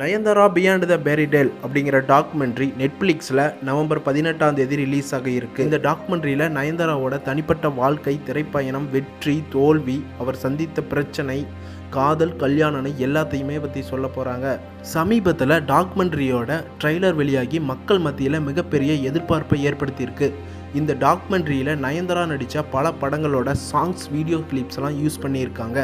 Nayanthara beyond த பேரிடேல் அப்படிங்கிற documentary நெட்ஃப்ளிக்ஸில் நவம்பர் பதினெட்டாம் தேதி ரிலீஸ் ஆக இருக்கு. இந்த டாக்குமெண்ட்ரியில் நயன்தாராவோட தனிப்பட்ட வாழ்க்கை திரைப்பயணம் வெற்றி தோல்வி அவர் சந்தித்த பிரச்சனை காதல் கல்யாணம்னு எல்லாத்தையுமே பற்றி சொல்ல போகிறாங்க சமீபத்தில் டாக்குமெண்ட்ரியோட ட்ரைலர் வெளியாகி மக்கள் மத்தியில் மிகப்பெரிய எதிர்பார்ப்பை ஏற்படுத்தியிருக்கு. இந்த டாக்குமெண்ட்ரியில் நயன்தாரா நடித்த பல படங்களோட சாங்ஸ் வீடியோ கிளிப்ஸ்லாம் யூஸ் பண்ணியிருக்காங்க.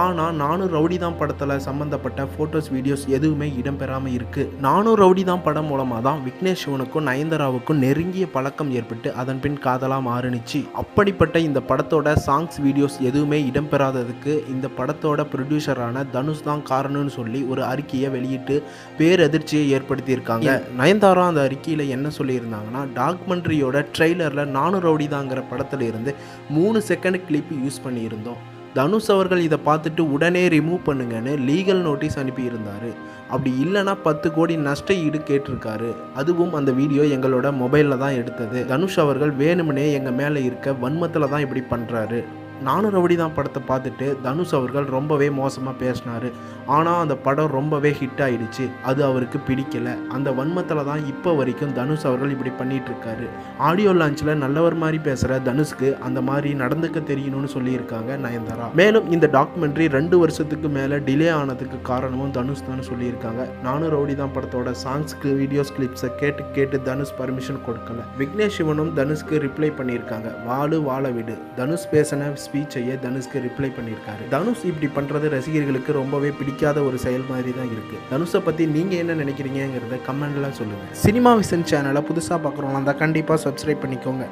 ஆனால் நானும் ரவுடி தான் படத்தில் சம்மந்தப்பட்ட ஃபோட்டோஸ் வீடியோஸ் எதுவுமே இடம்பெறாமல் இருக்குது நானும் ரவுடி தான் படம் மூலமாக தான் விக்னேஷ் சிவனுக்கும் நயன்தாராவுக்கும் நெருங்கிய பழக்கம் ஏற்பட்டு அதன் பின் காதலாக மாறுனுச்சு. அப்படிப்பட்ட இந்த படத்தோட சாங்ஸ் வீடியோஸ் எதுவுமே இடம்பெறாததுக்கு இந்த படத்தோட ப்ரொடியூசரான தனுஷ் தான் காரணம்னு சொல்லி ஒரு அறிக்கையை வெளியிட்டு பேரதிர்ச்சியை ஏற்படுத்தியிருக்காங்க. நயன்தாரா அந்த அறிக்கையில் என்ன சொல்லியிருந்தாங்கன்னா டாக்குமெண்ட்ரியோட ட்ரெய்லரில் நானூறு ரவுடி தாங்கிற படத்துல இருந்து மூணு செகண்ட் கிளிப் யூஸ் பண்ணியிருந்தோம். தனுஷ் அவர்கள் இதை பார்த்துட்டு உடனே ரிமூவ் பண்ணுங்கன்னு லீகல் நோட்டீஸ் அனுப்பியிருந்தார். அப்படி இல்லைன்னா பத்து கோடி நஷ்ட ஈடு கேட்டிருக்காரு. அதுவும் அந்த வீடியோ எங்களோட மொபைலில் தான் எடுத்தது. தனுஷ் அவர்கள் வேணுமனே எங்கள் மேலே இருக்க வன்மத்தில் தான் இப்படி பண்ணுறாரு நானும் ரவுடி தான் படத்தை பார்த்துட்டு தனுஷ் அவர்கள் ரொம்பவே மோசமாக பேசினார். ஆனால் அந்த படம் ரொம்பவே ஹிட் ஆயிடுச்சு. அது அவருக்கு பிடிக்கல. அந்த வன்மத்தில் தான் இப்போ வரைக்கும் தனுஷ் அவர்கள் இப்படி பண்ணிகிட்டு இருக்காரு. ஆடியோ லான்ச்சில் நல்லவர் மாதிரி பேசுகிற தனுஷ்க்கு அந்த மாதிரி நடந்துக்க தெரியணும்னு சொல்லியிருக்காங்க நயன்தாரா. மேலும் இந்த டாக்குமெண்ட்ரி ரெண்டு வருஷத்துக்கு மேலே டிலே ஆனதுக்கு காரணமும் தனுஷ் தான் சொல்லியிருக்காங்க. நானும் ரவுடி தான் படத்தோட சாங்ஸ்க்கு வீடியோஸ் கிளிப்ஸை கேட்டு கேட்டு தனுஷ் பர்மிஷன் கொடுக்கல. விக்னேஷ் சிவனும் தனுஷ்க்கு ரிப்ளை பண்ணியிருக்காங்க. வாழு வாழ விடு. தனுஷ் பேசின ஸ்பீச்சையே தனுஷ்க்கு ரிப்ளை பண்ணியிருக்காரு? தனுஷ் இப்படி பண்ணுறது ரசிகர்களுக்கு ரொம்பவே பிடிக்காத ஒரு செயல் மாதிரி தான் இருக்குது தனுஷை பற்றி நீங்கள் என்ன நினைக்கிறீங்கிறத கமெண்ட்லாம் சொல்லுங்கள் சினிமா விசன் சேனலை புதுசாக பார்க்குறவங்க தான் கண்டிப்பாக சப்ஸ்கிரைப் பண்ணிக்கோங்க.